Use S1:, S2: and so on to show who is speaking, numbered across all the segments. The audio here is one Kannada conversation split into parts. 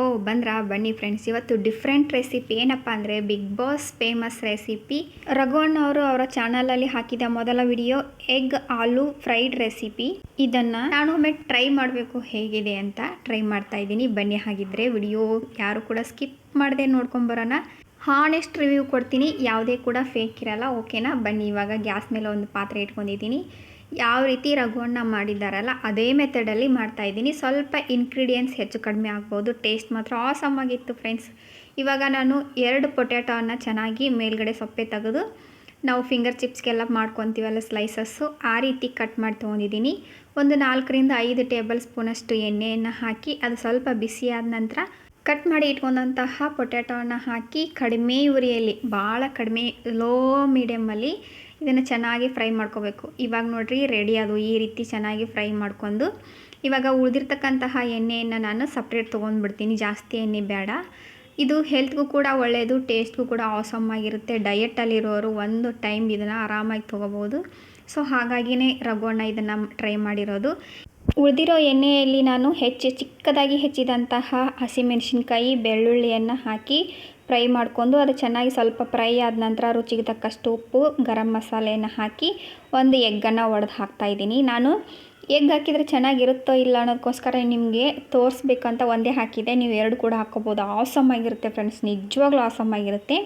S1: ಓ, ಬಂದ್ರಾ? ಬನ್ನಿ ಫ್ರೆಂಡ್ಸ್ ಇವತ್ತು ಡಿಫ್ರೆಂಟ್ ರೆಸಿಪಿ ಏನಪ್ಪ ಅಂದರೆ ಬಿಗ್ ಬಾಸ್ ಫೇಮಸ್ ರೆಸಿಪಿ ರಘುವಣ್ಣ ಅವರು ಅವರ ಚಾನಲಲ್ಲಿ ಹಾಕಿದ ಮೊದಲ video egg aloo fried recipe ಇದನ್ನು ನಾನು ಒಮ್ಮೆ ಟ್ರೈ ಮಾಡಬೇಕು ಹೇಗಿದೆ ಅಂತ ಟ್ರೈ ಮಾಡ್ತಾ ಇದ್ದೀನಿ. ಬನ್ನಿ ಹಾಗಿದ್ರೆ ವಿಡಿಯೋ ಯಾರು ಕೂಡ ಸ್ಕಿಪ್ ಮಾಡದೆ ನೋಡ್ಕೊಂಬರೋಣ ಹಾನೆಸ್ಟ್ ರಿವ್ಯೂ ಕೊಡ್ತೀನಿ. ಯಾವುದೇ ಕೂಡ ಫೇಕ್ ಇರಲ್ಲ. ಓಕೆನಾ ಬನ್ನಿ, ಇವಾಗ ಗ್ಯಾಸ್ ಮೇಲೆ ಒಂದು ಪಾತ್ರೆ ಇಟ್ಕೊಂಡಿದ್ದೀನಿ. ಯಾವ ರೀತಿ ರಘುವಣ್ಣ ಮಾಡಿದ್ದಾರಲ್ಲ, ಅದೇ ಮೆಥಡಲ್ಲಿ ಮಾಡ್ತಾ ಇದ್ದೀನಿ. ಸ್ವಲ್ಪ ಇನ್ಗ್ರೀಡಿಯೆಂಟ್ಸ್ ಹೆಚ್ಚು ಕಡಿಮೆ ಆಗ್ಬೋದು. ಟೇಸ್ಟ್ ಮಾತ್ರ ಆಸಮ್ ಆಗಿತ್ತು ಫ್ರೆಂಡ್ಸ್ ಇವಾಗ ನಾನು ಎರಡು ಪೊಟ್ಯಾಟೋನ ಚೆನ್ನಾಗಿ ಮೇಲ್ಗಡೆ ಸೊಪ್ಪೆ ತೆಗೆದು, ನಾವು ಫಿಂಗರ್ ಚಿಪ್ಸ್ಗೆಲ್ಲ ಮಾಡ್ಕೊತೀವಲ್ಲ ಸ್ಲೈಸಸ್ಸು ಆ ರೀತಿ ಕಟ್ ಮಾಡಿ ತೊಗೊಂಡಿದ್ದೀನಿ. ಒಂದು ನಾಲ್ಕರಿಂದ ಐದು ಟೇಬಲ್ ಸ್ಪೂನಷ್ಟು ಎಣ್ಣೆಯನ್ನು ಹಾಕಿ, ಅದು ಸ್ವಲ್ಪ ಬಿಸಿ ಆದ ನಂತರ ಕಟ್ ಮಾಡಿ ಇಟ್ಕೊಂಡಂತಹ ಪೊಟ್ಯಾಟೋವನ್ನು ಹಾಕಿ ಕಡಿಮೆ ಉರಿಯಲ್ಲಿ ಭಾಳ ಕಡಿಮೆ ಲೋ ಮೀಡಿಯಮ್ಮಲ್ಲಿ ಇದನ್ನು ಚೆನ್ನಾಗಿ ಫ್ರೈ ಮಾಡ್ಕೋಬೇಕು. ಇವಾಗ ನೋಡಿರಿ ರೆಡಿ ಅದು, ಈ ರೀತಿ ಚೆನ್ನಾಗಿ ಫ್ರೈ ಮಾಡ್ಕೊಂಡು ಇವಾಗ ಉಳಿದಿರ್ತಕ್ಕಂತಹ ಎಣ್ಣೆಯನ್ನು ನಾನು ಸಪ್ರೇಟ್ ತೊಗೊಂಡ್ಬಿಡ್ತೀನಿ, ಜಾಸ್ತಿ ಎಣ್ಣೆ ಬೇಡ. ಇದು ಹೆಲ್ತ್ಗೂ ಕೂಡ ಒಳ್ಳೆಯದು ಟೇಸ್ಟ್ಗೂ ಕೂಡ ಆಸಮ್ ಆಗಿರುತ್ತೆ. ಡಯಟಲ್ಲಿರೋರು ಒಂದು ಟೈಮ್ ಇದನ್ನು ಆರಾಮಾಗಿ ತೊಗೋಬೋದು. ಸೊ ಹಾಗಾಗಿನೇ ರಗೋಣ ಇದನ್ನು ಟ್ರೈ ಮಾಡಿರೋದು. ಉಳಿದಿರೋ ಎಣ್ಣೆಯಲ್ಲಿ ನಾನು ಹೆಚ್ಚು ಚಿಕ್ಕದಾಗಿ ಹೆಚ್ಚಿದಂತಹ ಹಸಿಮೆಣಸಿನ್ಕಾಯಿ ಬೆಳ್ಳುಳ್ಳಿಯನ್ನು ಹಾಕಿ ಫ್ರೈ ಮಾಡಿಕೊಂಡು ಅದು ಚೆನ್ನಾಗಿ ಸ್ವಲ್ಪ ಫ್ರೈ ಆದ ನಂತರ ರುಚಿಗೆ ತಕ್ಕಷ್ಟು ಉಪ್ಪು, ಗರಂ ಮಸಾಲೆಯನ್ನು ಹಾಕಿ ಒಂದು ಎಗ್ಗನ್ನು ಒಡೆದು ಹಾಕ್ತಾಯಿದ್ದೀನಿ ನಾನು ಎಗ್ ಹಾಕಿದರೆ ಚೆನ್ನಾಗಿರುತ್ತೋ ಇಲ್ಲ ಅನ್ನೋದಕ್ಕೋಸ್ಕರ ನಿಮಗೆ ತೋರಿಸ್ಬೇಕಂತ ಒಂದೇ ಹಾಕಿದೆ. ನೀವು ಎರಡು ಕೂಡ ಹಾಕ್ಕೋಬೋದು ಆಸಮ್ ಆಗಿರುತ್ತೆ ಫ್ರೆಂಡ್ಸ್ ನಿಜವಾಗ್ಲೂ ಆಸಮ್ ಆಗಿರುತ್ತೆ.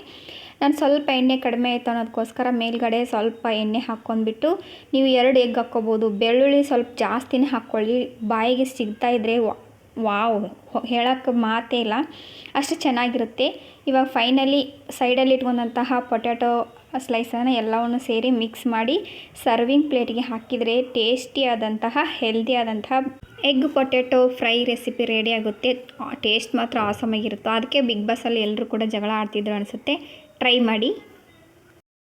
S1: ನಾನು ಸ್ವಲ್ಪ ಎಣ್ಣೆ ಕಡಿಮೆ ಆಯಿತು ಅನ್ನೋದಕ್ಕೋಸ್ಕರ ಮೇಲ್ಗಡೆ ಸ್ವಲ್ಪ ಎಣ್ಣೆ ಹಾಕ್ಕೊಂಡ್ಬಿಟ್ಟು ನೀವು ಎರಡು ಎಗ್ ಹಾಕ್ಕೋಬೋದು. ಬೆಳ್ಳುಳ್ಳಿ ಸ್ವಲ್ಪ ಜಾಸ್ತಿನೇ ಹಾಕ್ಕೊಳ್ಳಿ. ಬಾಯಿಗೆ ಸಿಗ್ತಾ ಇದ್ದರೆ ವಾವ್ ಹೇಳೋಕ್ಕೆ ಮಾತೇ ಇಲ್ಲ. ಅಷ್ಟು ಚೆನ್ನಾಗಿರುತ್ತೆ. ಇವಾಗ ಫೈನಲಿ ಸೈಡಲ್ಲಿ ಇಟ್ಕೊಂಡಂತಹ ಪೊಟ್ಯಾಟೊ ಸ್ಲೈಸನ್ನು ಎಲ್ಲವನ್ನು ಸೇರಿ ಮಿಕ್ಸ್ ಮಾಡಿ ಸರ್ವಿಂಗ್ ಪ್ಲೇಟಿಗೆ ಹಾಕಿದರೆ healthy ಆದಂತಾ egg potato fry recipe ready ಆಗುತ್ತೆ. ಟೇಸ್ಟ್ ಮಾತ್ರ ಆಸಮಾಗಿರುತ್ತೋ ಅದಕ್ಕೆ ಬಿಗ್ ಬಾಸಲ್ಲಿ ಎಲ್ಲರೂ ಕೂಡ ಜಗಳ ಆಡ್ತಿದ್ರು ಅನಿಸುತ್ತೆ. ಟ್ರೈ ಮಾಡಿ.